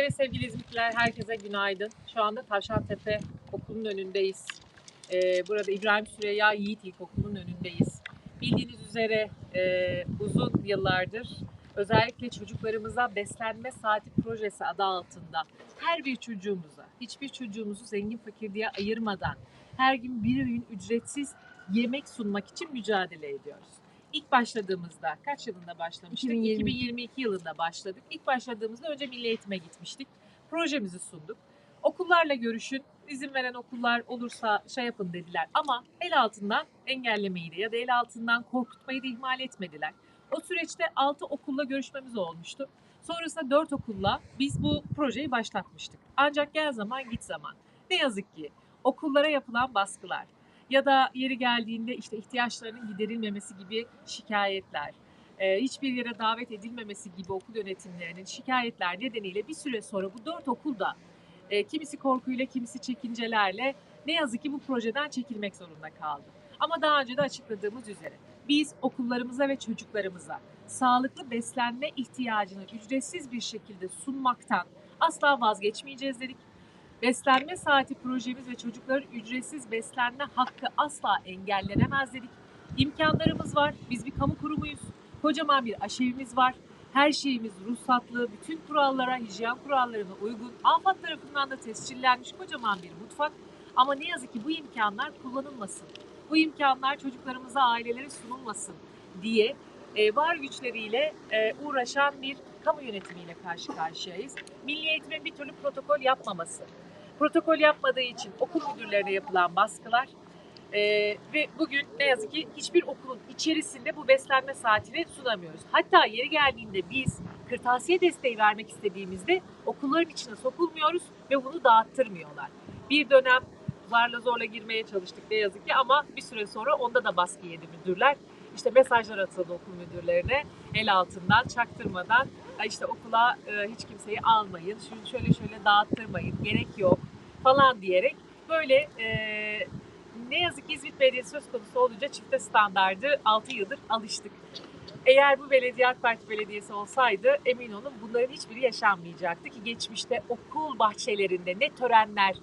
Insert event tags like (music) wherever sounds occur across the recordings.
Evet sevgili İzmitliler herkese günaydın. Şu anda Tavşantepe Okulu'nun önündeyiz. Ee, burada İbrahim Süreyya Yiğit İlkokulu'nun önündeyiz. Bildiğiniz üzere e, uzun yıllardır özellikle çocuklarımıza beslenme saati projesi adı altında her bir çocuğumuza, hiçbir çocuğumuzu zengin fakir diye ayırmadan her gün bir öğün ücretsiz yemek sunmak için mücadele ediyoruz. İlk başladığımızda kaç yılında başlamıştık? 2020. 2022 yılında başladık. İlk başladığımızda önce Milli Eğitim'e gitmiştik. Projemizi sunduk. Okullarla görüşün, izin veren okullar olursa şey yapın dediler. Ama el altından engellemeyi de ya da el altından korkutmayı da ihmal etmediler. O süreçte 6 okulla görüşmemiz olmuştu. Sonrasında 4 okulla biz bu projeyi başlatmıştık. Ancak gel zaman git zaman. Ne yazık ki okullara yapılan baskılar ya da yeri geldiğinde işte ihtiyaçlarının giderilmemesi gibi şikayetler, e, hiçbir yere davet edilmemesi gibi okul yönetimlerinin şikayetler nedeniyle bir süre sonra bu dört okul da e, kimisi korkuyla kimisi çekincelerle ne yazık ki bu projeden çekilmek zorunda kaldı. Ama daha önce de açıkladığımız üzere biz okullarımıza ve çocuklarımıza sağlıklı beslenme ihtiyacını ücretsiz bir şekilde sunmaktan asla vazgeçmeyeceğiz dedik. Beslenme saati projemiz ve çocukların ücretsiz beslenme hakkı asla engellenemez dedik. İmkanlarımız var. Biz bir kamu kurumuyuz. Kocaman bir aşevimiz var. Her şeyimiz ruhsatlı, bütün kurallara, hijyen kurallarına uygun. AFAD tarafından da tescillenmiş kocaman bir mutfak. Ama ne yazık ki bu imkanlar kullanılmasın. Bu imkanlar çocuklarımıza, ailelere sunulmasın diye e, var güçleriyle e, uğraşan bir kamu yönetimiyle karşı karşıyayız. Milli Eğitim'in bir türlü protokol yapmaması, protokol yapmadığı için okul müdürlerine yapılan baskılar e, ve bugün ne yazık ki hiçbir okulun içerisinde bu beslenme saatini sunamıyoruz. Hatta yeri geldiğinde biz kırtasiye desteği vermek istediğimizde okulların içine sokulmuyoruz ve bunu dağıttırmıyorlar. Bir dönem zarla zorla girmeye çalıştık ne yazık ki ama bir süre sonra onda da baskı yedi müdürler. İşte mesajlar atıldı okul müdürlerine el altından çaktırmadan "Ay işte okula e, hiç kimseyi almayın, şunu şöyle şöyle dağıttırmayın, gerek yok falan diyerek böyle e, ne yazık ki İzmit Belediyesi söz konusu olunca çifte standardı 6 yıldır alıştık. Eğer bu belediye AK Parti belediyesi olsaydı emin olun bunların hiçbiri yaşanmayacaktı ki geçmişte okul bahçelerinde ne törenler,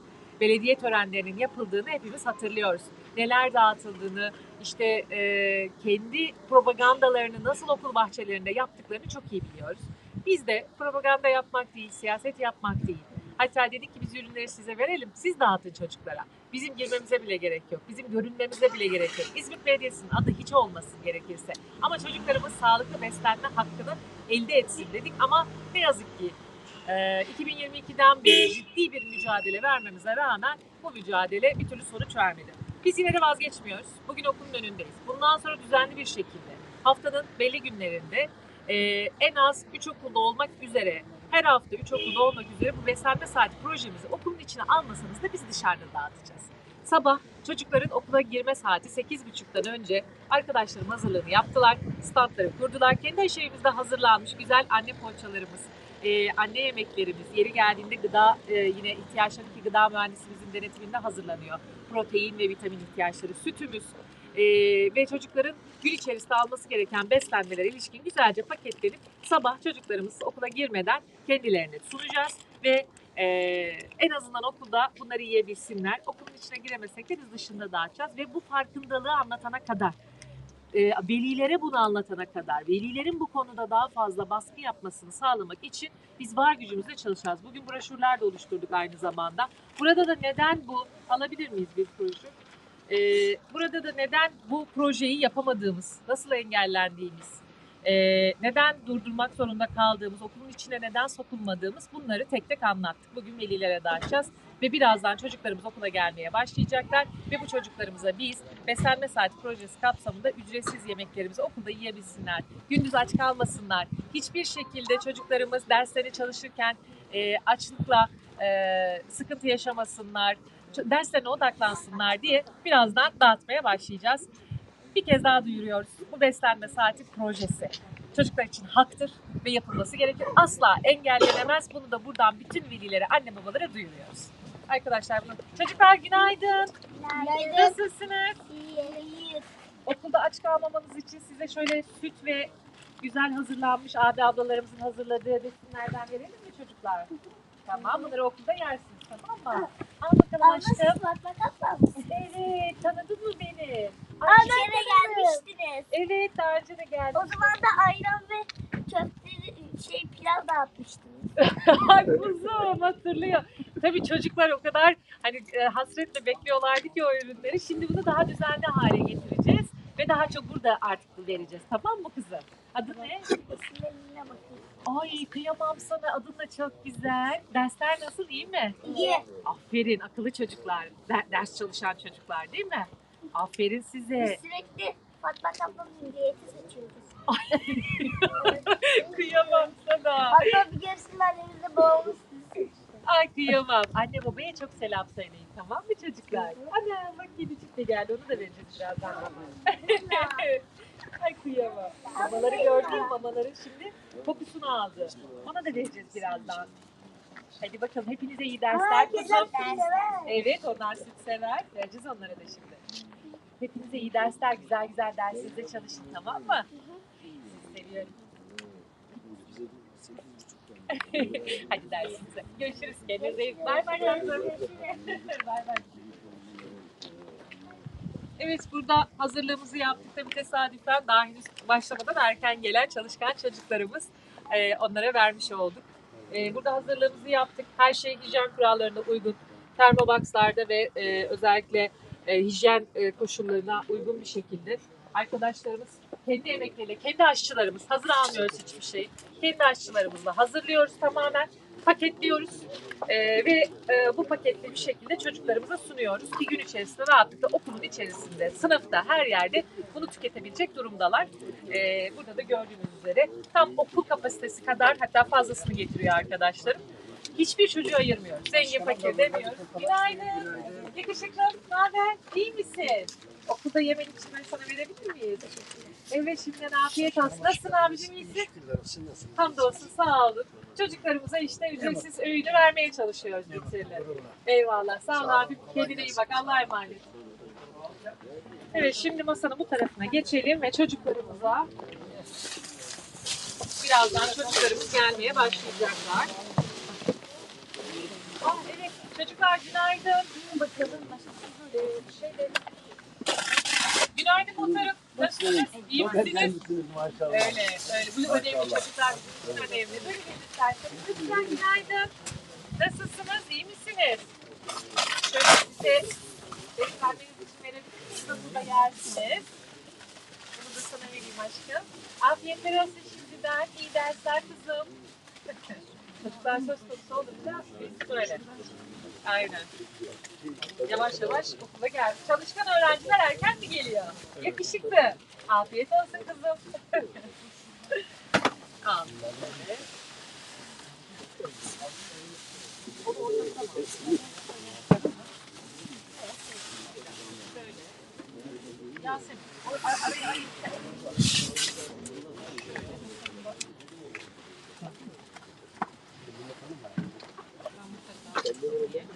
belediye törenlerinin yapıldığını hepimiz hatırlıyoruz. Neler dağıtıldığını, işte e, kendi propagandalarını nasıl okul bahçelerinde yaptıklarını çok iyi biliyoruz. Biz de propaganda yapmak değil, siyaset yapmak değil. Hatta dedik ki biz ürünleri size verelim, siz dağıtın çocuklara. Bizim girmemize bile gerek yok, bizim görünmemize bile gerek yok. İzmit Belediyesi'nin adı hiç olmasın gerekirse. Ama çocuklarımız sağlıklı beslenme hakkını elde etsin dedik. Ama ne yazık ki e, 2022'den beri ciddi bir mücadele vermemize rağmen bu mücadele bir türlü sonuç vermedi. Biz yine de vazgeçmiyoruz. Bugün okulun önündeyiz. Bundan sonra düzenli bir şekilde haftanın belli günlerinde e, en az 3 okulda olmak üzere her hafta 3 okulda olmak üzere bu beslenme saati projemizi okulun içine almasanız da biz dışarıda dağıtacağız. Sabah çocukların okula girme saati 8.30'dan önce arkadaşlarım hazırlığını yaptılar. Standları kurdular. Kendi aşevimizde hazırlanmış güzel anne poğaçalarımız, e, anne yemeklerimiz, yeri geldiğinde gıda e, yine ihtiyaçları ki gıda mühendisimizin denetiminde hazırlanıyor. Protein ve vitamin ihtiyaçları, sütümüz e, ve çocukların gün içerisinde alması gereken beslenmelere ilişkin güzelce paketlenip sabah çocuklarımız okula girmeden kendilerine sunacağız ve e, en azından okulda bunları yiyebilsinler. Okulun içine giremesek de biz dışında dağıtacağız ve bu farkındalığı anlatana kadar e, velilere bunu anlatana kadar, velilerin bu konuda daha fazla baskı yapmasını sağlamak için biz var gücümüzle çalışacağız. Bugün broşürler de oluşturduk aynı zamanda. Burada da neden bu, alabilir miyiz bir broşür? E, burada da neden bu projeyi yapamadığımız, nasıl engellendiğimiz, e, neden durdurmak zorunda kaldığımız, okulun içine neden sokulmadığımız bunları tek tek anlattık. Bugün velilere dağıtacağız ve birazdan çocuklarımız okula gelmeye başlayacaklar ve bu çocuklarımıza biz beslenme saati projesi kapsamında ücretsiz yemeklerimizi okulda yiyebilsinler. Gündüz aç kalmasınlar. Hiçbir şekilde çocuklarımız derslerini çalışırken e, açlıkla e, sıkıntı yaşamasınlar, derslerine odaklansınlar diye birazdan dağıtmaya başlayacağız. Bir kez daha duyuruyoruz. Bu beslenme saati projesi çocuklar için haktır ve yapılması gerekir. Asla engellenemez. Bunu da buradan bütün velilere, anne babalara duyuruyoruz. Arkadaşlar bunu. Çocuklar günaydın. Nasılsınız? Okulda aç kalmamanız için size şöyle süt ve güzel hazırlanmış abi ablalarımızın hazırladığı besinlerden verelim mi çocuklar? (laughs) Tamam bunları okulda yersiniz tamam mı? Al bakalım atlamışsınız. Evet tanıdın mı beni? Aa, bir kere gelmiştiniz. Evet daha önce de geldim. O zaman da ayran ve köfte şey pilav dağıtmıştınız. (laughs) Ay kuzum hatırlıyor. Tabii çocuklar o kadar hani e, hasretle bekliyorlardı ki o ürünleri. Şimdi bunu daha düzenli hale getireceğiz ve daha çok burada artık vereceğiz. Tamam mı kızım? Adı ne? İsimlerine bakın. Ay kıyamam sana. Adın da çok güzel. Dersler nasıl? iyi mi? İyi. Aferin akıllı çocuklar. Der- ders çalışan çocuklar değil mi? Aferin Biz size. sürekli patlatak ablamın diyeti seçiyoruz. (laughs) kıyamam sana. Hatta bir keresinde annemizle babamız sizi seçti. Ay kıyamam. Anne babaya çok selam söyleyin tamam mı çocuklar? Ana bak kedicik de geldi onu da vereceğiz birazdan. (laughs) Ay kıyamam. Babaları gördün mü? Babaları şimdi kokusunu aldı. Ona da vereceğiz birazdan. Hadi bakalım hepinize iyi dersler dersler. Evet onlar süt sever. Vereceğiz onlara da şimdi. Hepinize iyi dersler. Güzel güzel dersinizde çalışın tamam mı? Sizi seviyorum. (laughs) Hadi dersinize. Görüşürüz. Kendinize iyi Bay bay. Bay bay. Evet burada hazırlığımızı yaptık. Tabii tesadüfen daha henüz başlamadan erken gelen çalışkan çocuklarımız e, onlara vermiş olduk. E, burada hazırlığımızı yaptık. Her şey hijyen kurallarına uygun. Termoboxlarda ve e, özellikle e, hijyen e, koşullarına uygun bir şekilde arkadaşlarımız kendi emekleriyle, kendi aşçılarımız hazır almıyoruz hiçbir şey. Kendi aşçılarımızla hazırlıyoruz tamamen. Paketliyoruz e, ve e, bu paketli bir şekilde çocuklarımıza sunuyoruz. Bir gün içerisinde rahatlıkla okulun içerisinde, sınıfta, her yerde bunu tüketebilecek durumdalar. E, burada da gördüğünüz üzere tam okul kapasitesi kadar hatta fazlasını getiriyor arkadaşlarım. Hiçbir çocuğu ayırmıyoruz. Zengin fakir demiyoruz. Günaydın. Yakışıklı. Ne haber? İyi misin? Okulda yemek için ben sana verebilir miyiz? Evet şimdiden afiyet olsun. Nasılsın abicim iyisin? Hamdolsun sağ olun. Çocuklarımıza işte ücretsiz öğünü vermeye çalışıyoruz Bitirli. Eyvallah. Sağ ol abi. Kendine iyi bak. Allah'a emanet. Evet şimdi masanın bu tarafına geçelim ve çocuklarımıza birazdan çocuklarımız gelmeye başlayacaklar. Ah evet çocuklar günaydın. Bakalım nasılsınız? Ee. Günaydın muhtarım. Nasılsınız? İyi misiniz? maşallah. Öyle, öyle. Bu önemli çocuklar bizim önemli. Böyle. Lütfen günaydın. Nasılsınız? İyi misiniz? Şöyle size beslenmeniz için verebilirim. Da burada yersiniz. Bunu da sana vereyim aşkım. Afiyetler olsun şimdiden. İyi dersler kızım. (laughs) Çocuklar söz konusu olunca biz böyle. Aynen. Yavaş yavaş okula geldi. Çalışkan öğrenciler erken mi geliyor? Yakışıklı. Afiyet olsun kızım. (laughs) Al. Yasemin araya ayır. Ben mutlaka yiyeyim.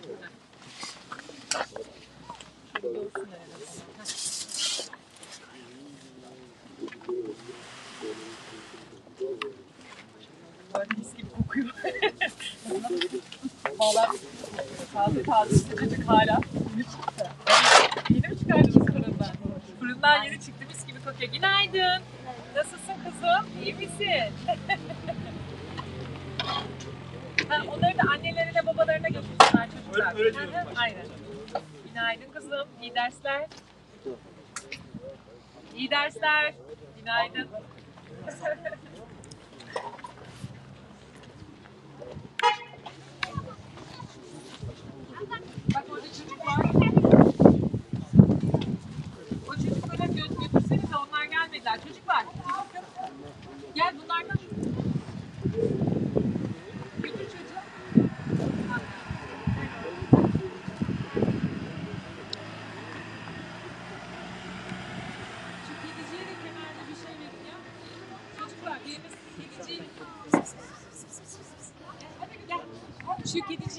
Şöyle olsun en azından. Heh. Böyle mis gibi kokuyor. Valla taze sıcacık hala. Yeni çıktı. Yeni mi çıkardınız fırından? Fırından yeni çıktı mis gibi kokuyor. Günaydın. Nasılsın kızım? İyi misin? (laughs) ha, onları da annelerine babalarına götürsünler çocuklar. Öyle- öyle diyorum. Aynen. Günaydın kızım. İyi dersler. İyi dersler. Günaydın. (laughs)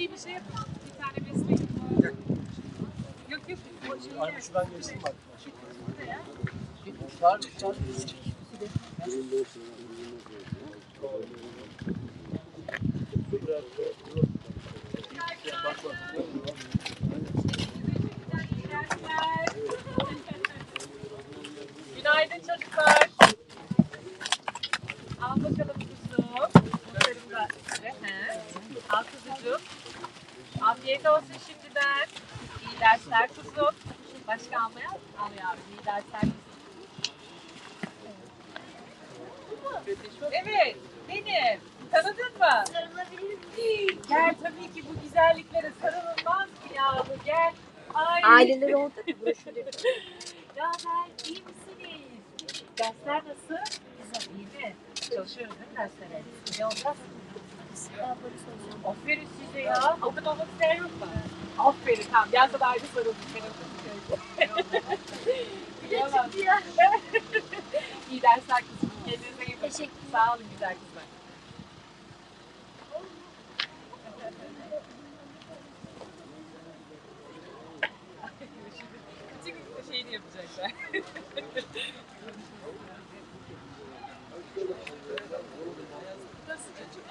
şey bir şey yapın. Bir tane besleyin. Yok. Yok yok. O şeyi- Ay şuradan geçtim bak. Çağır, çağır. Günaydın çocuklar. Al bakalım kuzum. Muhtarım da size. He. Al kuzucuğum. Afiyet olsun şimdiden. İyi dersler kuzum. Başka almaya al yavrum. İyi dersler kuzum. Evet, benim. Tanıdın mı? Sarılabilir miyim? Gel tabii ki bu güzelliklere sarılılmaz mı ya? Gel. Ay. Orada da broşürü. (laughs) Ya ben iyi misiniz? Dersler nasıl? Güzel, iyi mi? Çalışıyoruz değil mi derslere? Ne olacak? Aferin size ya. Okumamak isteyen yok mu? Aferin. Tamam. Gel sana ayrı sarılın. Ben okuyayım. (laughs) Bilemem. (laughs) İyi dersler kızım. Kendinize iyi bakın. Sağ olun güzel kızlar. (laughs) Küçük şeyini yapacaklar. Nasıl çocuk?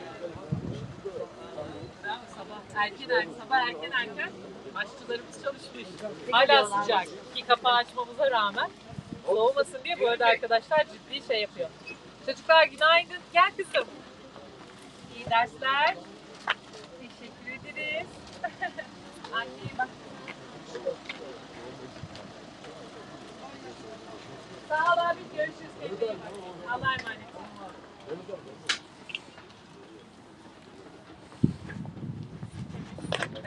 Bravo, sabah erken erken, sabah erken erken aşçılarımız çalışmış. Hala sıcak. Ki kapağı açmamıza rağmen soğumasın diye bu arada arkadaşlar ciddi şey yapıyor. Çocuklar günaydın. Gel kızım. İyi dersler. Teşekkür ederiz. (laughs) Anneye bak. Sağ ol abi. Görüşürüz. Allah'a emanet.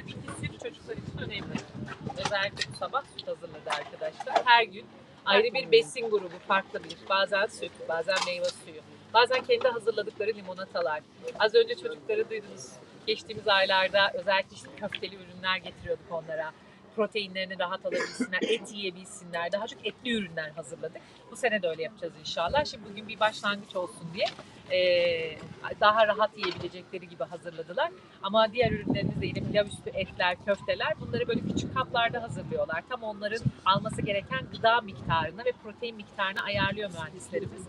Tabii ki süt çocuklar için önemli. Özellikle bu sabah süt hazırladı arkadaşlar. Her gün ayrı bir besin grubu farklı bir. Bazen süt, bazen meyve suyu. Bazen kendi hazırladıkları limonatalar. Az önce çocukları duydunuz. Geçtiğimiz aylarda özellikle işte köfteli ürünler getiriyorduk onlara. Proteinlerini rahat alabilsinler, et yiyebilsinler. Daha çok etli ürünler hazırladık. Bu sene de öyle yapacağız inşallah. Şimdi bugün bir başlangıç olsun diye eee, daha rahat yiyebilecekleri gibi hazırladılar. Ama diğer ürünlerimiz de yine pilav üstü etler, köfteler bunları böyle küçük kaplarda hazırlıyorlar. Tam onların alması gereken gıda miktarına ve protein miktarını ayarlıyor mühendislerimiz.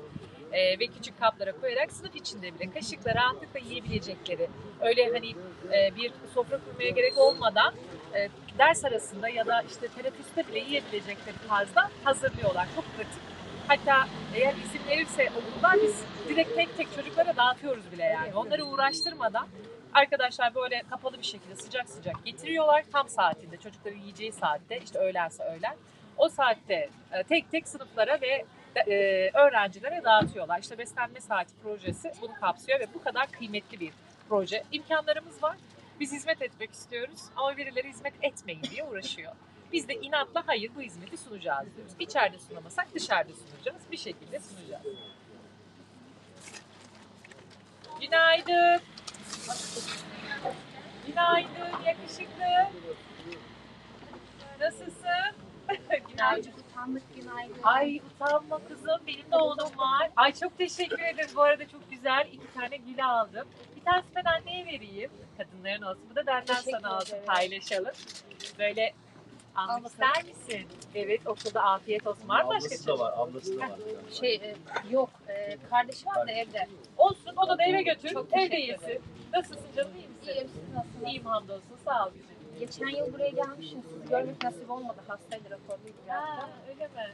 Ee, ve küçük kaplara koyarak sınıf içinde bile kaşıkla rahatlıkla yiyebilecekleri öyle hani e, bir sofra kurmaya gerek olmadan e, ders arasında ya da işte teneffüste bile yiyebilecekleri tarzda hazırlıyorlar. Çok pratik. Hatta eğer izin verirse okullar biz direkt tek tek çocuklara dağıtıyoruz bile yani. Onları uğraştırmadan arkadaşlar böyle kapalı bir şekilde sıcak sıcak getiriyorlar. Tam saatinde çocukların yiyeceği saatte işte öğlense öğlen. O saatte e, tek tek sınıflara ve e, öğrencilere dağıtıyorlar. İşte beslenme saati projesi bunu kapsıyor ve bu kadar kıymetli bir proje. İmkanlarımız var. Biz hizmet etmek istiyoruz ama birileri hizmet etmeyin diye uğraşıyor. Biz de inatla hayır bu hizmeti sunacağız diyoruz. İçeride sunamasak dışarıda sunacağız. Bir şekilde sunacağız. Günaydın. Günaydın yakışıklı. Nasılsın? (laughs) Günaydın. Ay utanma kızım benim de oğlum var. Ay çok teşekkür ederim bu arada çok güzel. iki tane gül aldım. Bir tanesi ben anneye vereyim. Kadınların olsun. Bu da benden Teşekkür sana olsun ederim. paylaşalım. Böyle Al almak ister misin? Evet okulda afiyet olsun. Var mı başka Ablası da çocuk? var, ablası da var. Şey e, yok e, kardeşi var da evde. Olsun onu da eve götür. Çok Evde teşekkür yesin. Nasılsın canım iyi misin? İyiyim siz nasılsınız? İyiyim hamdolsun sağ ol güzelim. Geçen yıl buraya gelmişim sizi görmek nasip olmadı. Hastaydı raporluydu biraz Ha, da. öyle mi?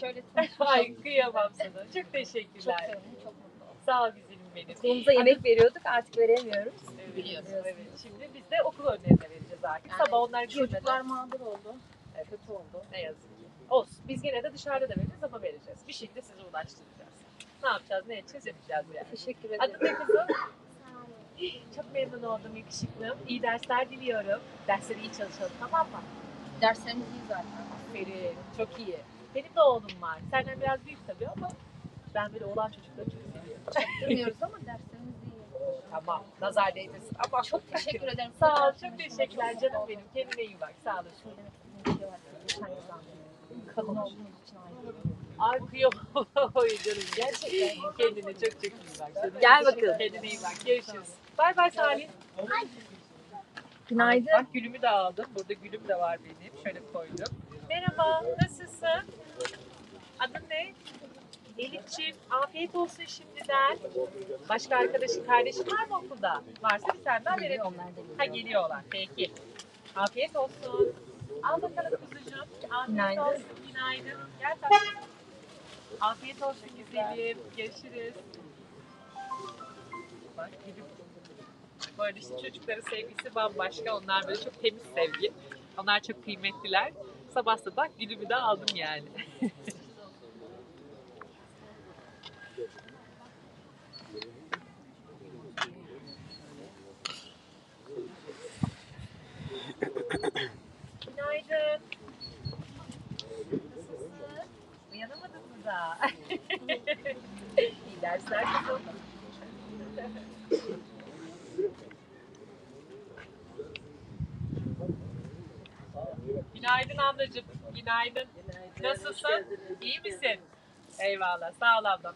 Şöyle (laughs) tanışmışım. Ay kıyamam sana. Çok çok teşekkürler. sevindim, çok mutlu oldum. Sağ ol güzelim benim. Okulumuza yemek veriyorduk artık veremiyoruz. Biliyorsunuz. evet. Şimdi biz de okul önlerine vereceğiz artık. Yani Sabah onlar Çocuklar görmeden. mağdur oldu. Evet. Kötü oldu. Ne yazık ki. Olsun. Biz gene de dışarıda da vereceğiz ama vereceğiz. Bir şekilde size ulaştıracağız. Ne yapacağız, ne edeceğiz, yapacağız yani. Teşekkür ederim. Adın ne kızım? Çok memnun oldum yakışıklım. İyi dersler diliyorum. Dersleri iyi çalışalım tamam mı? Derslerimiz iyi zaten. Aferin. Çok iyi. Benim de oğlum var. Senden biraz büyük tabii ama ben böyle oğlan çocukları çok seviyorum. Bilmiyoruz ama iyi. Tamam. Nazar değmesin. Ama Çok (laughs) teşekkür ederim. Sağ ol. Çok teşekkürler canım benim. Kendine iyi bak. Sağ olasın. Kadın olduğunuz için ayrı. Ay kıyamam. Canım gerçekten. Kendine çok çok iyi bak. Canım. Gel bakalım. Kendine iyi bak. Görüşürüz. Bay bay Salih. Günaydın. Bak gülümü de aldım. Burada gülüm de var benim. Şöyle koydum. Merhaba. Nasılsın? Adın ne? Elif'ciğim afiyet olsun şimdiden. Başka arkadaşın, kardeşin var mı okulda? Varsa bir tane daha verelim. Ha geliyorlar. Peki. Afiyet olsun. Al bakalım kuzucuğum. Afiyet olsun. Günaydın. Gel tatlım. Afiyet olsun güzelim. Görüşürüz. Bak gülüm. Bu arada işte çocukların sevgisi bambaşka. Onlar böyle çok temiz sevgi. Onlar çok kıymetliler. Sabah sabah gülümü de aldım yani. (laughs) Günaydın. Nasılsın? Daha? (laughs) İyi dersler. Günaydın ablacığım. Günaydın. Nasılsın? İyi misin? Eyvallah. Sağ ol ablam.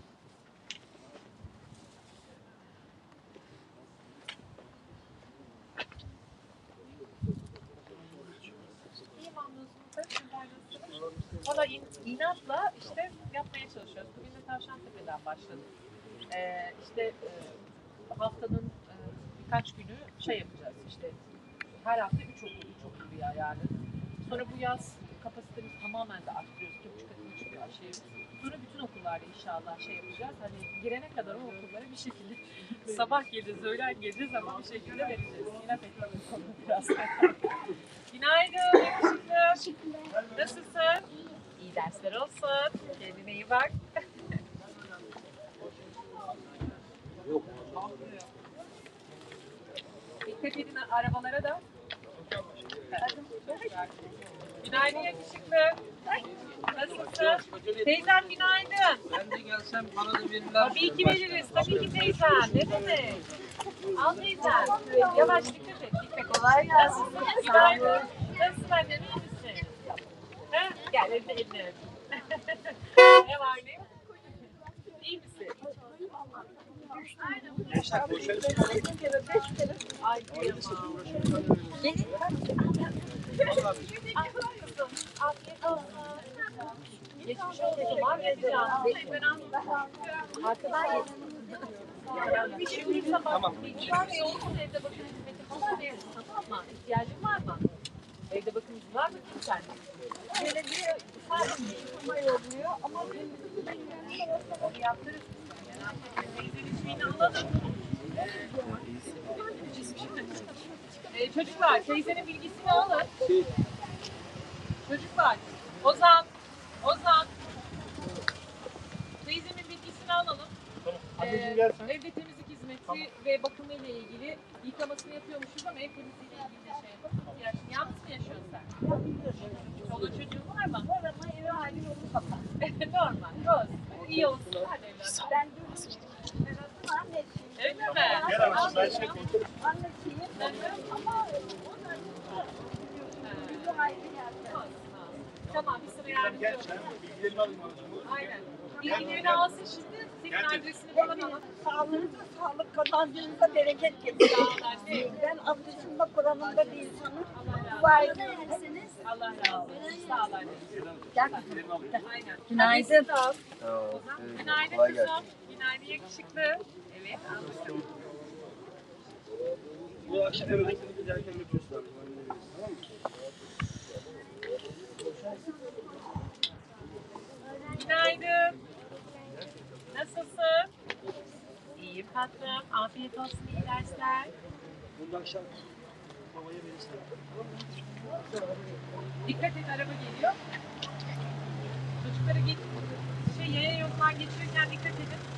İyiyim ablacığım. Sizler nasılsınız? Valla in, inatla işte yapmaya çalışıyoruz. Bugün de Tavşantepe'den başladık. Ee, işte e, haftanın e, birkaç günü şey yapacağız işte her hafta 3 okul, 3 okul bir yani. Sonra bu yaz kapasitemiz tamamen de arttırıyoruz. İki buçuk katına çıkıyor aşağıya. Sonra bütün okullarda inşallah şey yapacağız. Hani girene kadar o okullara bir şekilde (laughs) sabah geliriz, öğlen geliriz ama bir şekilde vereceğiz. İnat ettim bu konuda biraz. (laughs) Günaydın yakışıklı. Nasılsın? İyi dersler olsun. Kendine iyi bak. Dikkat edin arabalara da. Günaydın yakışıklı. Nasılsın? Teyzem günaydın. Ben de gelsem bana da verirler. Tabii ki veririz. Tabii ki teyzem. Ne demek? Al teyzem. Yavaş dikkat et. Dikkat et. Kolay gelsin. Nasılsın? Günaydın. Nasılsın annem? İyi misin? Ha? Gel elini elini (laughs) ne var ne? yok? İyi misin? Ay kıyamam. Afiyet olsun. Geçmiş olsun. Var ya. Ben. Arkadan tamam. var ve yoğun evde bakım hizmeti falan verirsin tamam mı? İhtiyacın var mı? Evde bakım hizmeti var mı sen? Belediye sadece yıkama yolluyor ama. Merak etme. Teyzenin şeyini alalım. Ee, çocuklar teyzenin bilgisini alın. Çocuklar Ozan Ozan teyzemin bilgisini alalım. Ee, evde temizlik hizmeti ve bakımı ile ilgili yıkamasını yapıyormuşuz ama ev temizliği ile ilgili de şey yapalım. Yani yalnız mı yaşıyorsun sen? Çoluğun çocuğun var mı? Var ama evi hali yolu kapat. (laughs) Normal. Olsun. İyi olsun. Hadi evladım. Gel. Tamam bir sıra yardımcı Gel olalım. sen bilgilerimi alayım. Aynen. Bilgilerini alsın şimdi. Senin adresini falan alın. Sağlığınıza sağlık, kazancınıza bereket getirin. Ben ablacığımla Kur'an'ımda bir insanım. Olsun. ayrı Allah razı olsun. Sağ ol anne. Alayım. Aynen. Günaydın. Günaydın kızım. Günaydın yakışıklı. Evet. al. Bu akşam eve seni giderken. Tamam mı? Günaydın. Nasılsın? İyi tatlım. Afiyet olsun. iyi dersler. Bunu akşam babaya verirsin. Dikkat et araba geliyor. Çocuklara git. Şey yaya yolundan geçirirken dikkat edin.